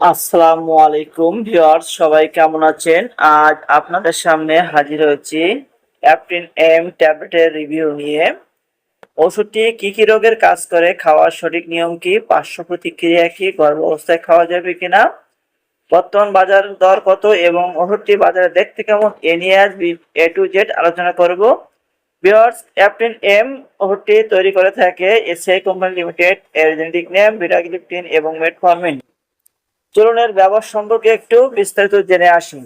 আসসালামু আলাইকুম ভিউয়ার্স, সবাই কেমন আছেন? আজ আপনাদের সামনে হাজির হয়েছি অ্যাপটিন এম ট্যাবলেটের রিভিউ নিয়ে। ওষুধটি কি কি রোগের কাজ করে, খাওয়ার সঠিক নিয়ম কি, পার্শ্ব প্রতিক্রিয়া কি গর্ভ অবস্থায় খাওয়া যাবে কিনা, বর্তমান বাজার দর কত এবং ওষুধটি বাজারে দেখতে কেমন, এ নিয়ে আজ এ টু জেড আলোচনা করব। ভিউয়ার্স অ্যাপটিন এম ওষুধটি তৈরি করে থাকে এসআই কোম্পানি লিমিটেড এর জেনেটিক নেম বিটাগ্লিপটিন এবং মেটফর্মিন চলনের ব্যবহার সম্পর্কে একটু বিস্তারিত জেনে আসি।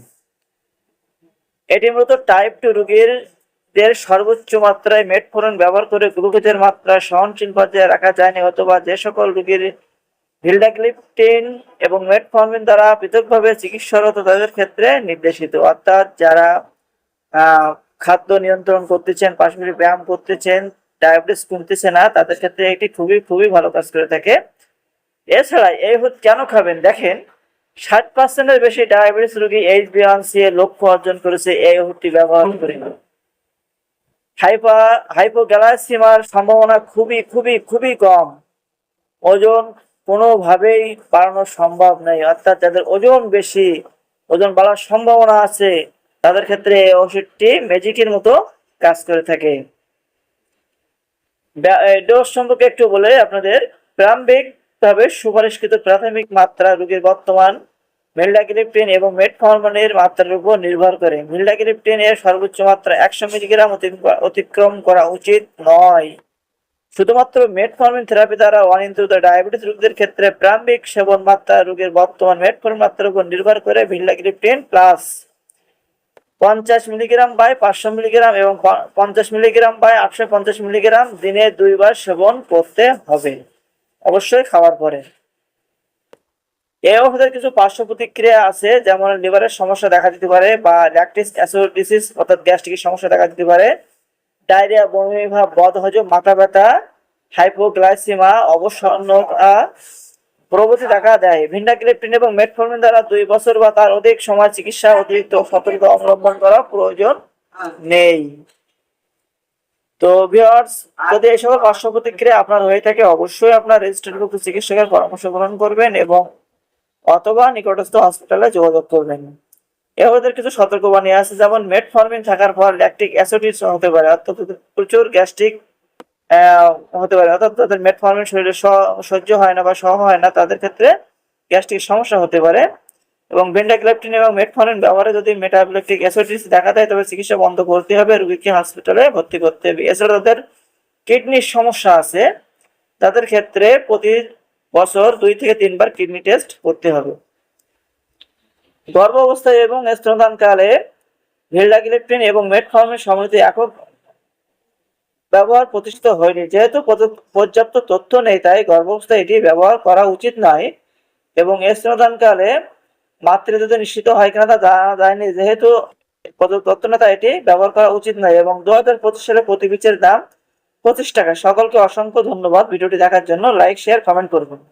এটি মূলত টাইপ টু রোগীর দের সর্বোচ্চ মাত্রায় মেটফোরন ব্যবহার করে গ্লুকোজের মাত্রা সহনশীল পর্যায়ে রাখা যায়নি অথবা যে সকল রোগীর ভিলডাগ্লিপটিন এবং মেটফর্মিন দ্বারা পৃথকভাবে চিকিৎসারত তাদের ক্ষেত্রে নির্দেশিত। অর্থাৎ যারা খাদ্য নিয়ন্ত্রণ করতেছেন, পাশাপাশি ব্যায়াম করতেছেন, ডায়াবেটিস কমতেছে না, তাদের ক্ষেত্রে এটি খুবই খুবই ভালো কাজ করে থাকে। এছাড়া এই ওষুধ কেন খাবেন? দেখেন, ষাট পার্সেন্টের বেশি ডায়াবেটিস রোগী এইচ বিয়ান্সি এর লক্ষ্য অর্জন করেছে, এই ওষুধটি ব্যবহার করে। হাইপা হাইপোগ্যালাসিমার সম্ভাবনা খুবই খুবই খুবই কম। ওজন কোনোভাবেই বাড়ানো সম্ভব নয় অর্থাৎ যাদের ওজন বেশি, ওজন বাড়ার সম্ভাবনা আছে, তাদের ক্ষেত্রে এই ওষুধটি ম্যাজিকের মতো কাজ করে থাকে। ডোজ সম্পর্কে একটু বলে আপনাদের। প্রারম্ভিক ভাবে সুপারিশকৃত প্রাথমিক মাত্রা রোগীর বর্তমান মিল্ডাগ্রিপটিন এবং মেটফর্মনের মাত্রার উপর নির্ভর করে। মিল্ডাগ্রিপটিন এর সর্বোচ্চ মাত্রা একশো মিলিগ্রাম অতি- অতিক্রম করা উচিত নয়। শুধুমাত্র মেটফর্মিন থেরাপি দ্বারা অনিয়ন্ত্রিত ডায়াবেটিস রোগীদের ক্ষেত্রে প্রারম্ভিক সেবন মাত্রা রোগের বর্তমান মেটফর্মিন মাত্রার উপর নির্ভর করে ভিল্লাগ্রিপটিন প্লাস। পঞ্চাশ মিলিগ্রাম বাই পাঁচশো মিলিগ্রাম এবং পঞ্চাশ মিলিগ্রাম বাই আটশো পঞ্চাশ মিলিগ্রাম দিনে দুইবার সেবন করতে হবে। অবশ্যই খাওয়ার পরে। এই ওষুধের কিছু পার্শ্ব প্রতিক্রিয়া আছে, যেমন লিভারের সমস্যা দেখা দিতে পারে বা ল্যাকটিস অ্যাসিডোসিস, অর্থাৎ গ্যাস্ট্রিকের সমস্যা দেখা দিতে পারে। ডায়রিয়া, বমি ভাব বদহজম, মাথা ব্যথা, হাইপোগ্লাইসিমা, অবসন্নতা প্রভৃতি দেখা দেয়। ভিন্ডাগ্রিপটিন এবং মেটফর্মিন দ্বারা দুই বছর বা তার অধিক সময় চিকিৎসা অতিরিক্ত সতর্কতা অবলম্বন করা প্রয়োজন নেই। তো ভিউয়ার্স, যদি এই সকল পার্শ্ব প্রতিক্রিয়া আপনার হয়ে থাকে, অবশ্যই আপনার রেজিস্টারভুক্ত চিকিৎসকের পরামর্শ গ্রহণ করবেন এবং অথবা নিকটস্থ হসপিটালে যোগাযোগ করবেন। এ ওদের কিছু সতর্কবাণী আছে, যেমন মেটফর্মিন থাকার পর ল্যাকটিক অ্যাসিডিস হতে পারে, অর্থাৎ প্রচুর গ্যাস্ট্রিক হতে পারে, অর্থাৎ তাদের মেটফর্মিন শরীরে সহ্য হয় না বা সহ হয় না, তাদের ক্ষেত্রে গ্যাস্ট্রিক সমস্যা হতে পারে। এবং ভেন্ডাগ্লেপটিন এবং মেটফর্মিন ব্যবহারে যদি মেটাবলেটিক অ্যাসিডিস দেখা দেয়, তবে চিকিৎসা বন্ধ করতে হবে রোগীকে হসপিটালে ভর্তি করতে হবে। এছাড়া তাদের কিডনির সমস্যা আছে। তাদের ক্ষেত্রে প্রতি বছর দুই থেকে তিনবার কিডনি টেস্ট করতে হবে। গর্ভ অবস্থায় এবং স্তনদানকালে ভিলডাগ্লিপটিন এবং মেটফর্মের সমৃদ্ধ একক ব্যবহার প্রতিষ্ঠিত হয়নি। যেহেতু পর্যাপ্ত তথ্য নেই, তাই গর্ভাবস্থায় এটি ব্যবহার করা উচিত নয় এবং স্তনদানকালে মাতৃত্ব নিশ্চিত হয় কিনা তা জানা যায়নি। যেহেতু নেই এটি ব্যবহার করা উচিত নয় এবং দু হাজার পঁচিশ সালে প্রতি পিচের দাম পঁচিশ টাকা। সকলকে অসংখ্য ধন্যবাদ। ভিডিওটি দেখার জন্য লাইক, শেয়ার, কমেন্ট করবেন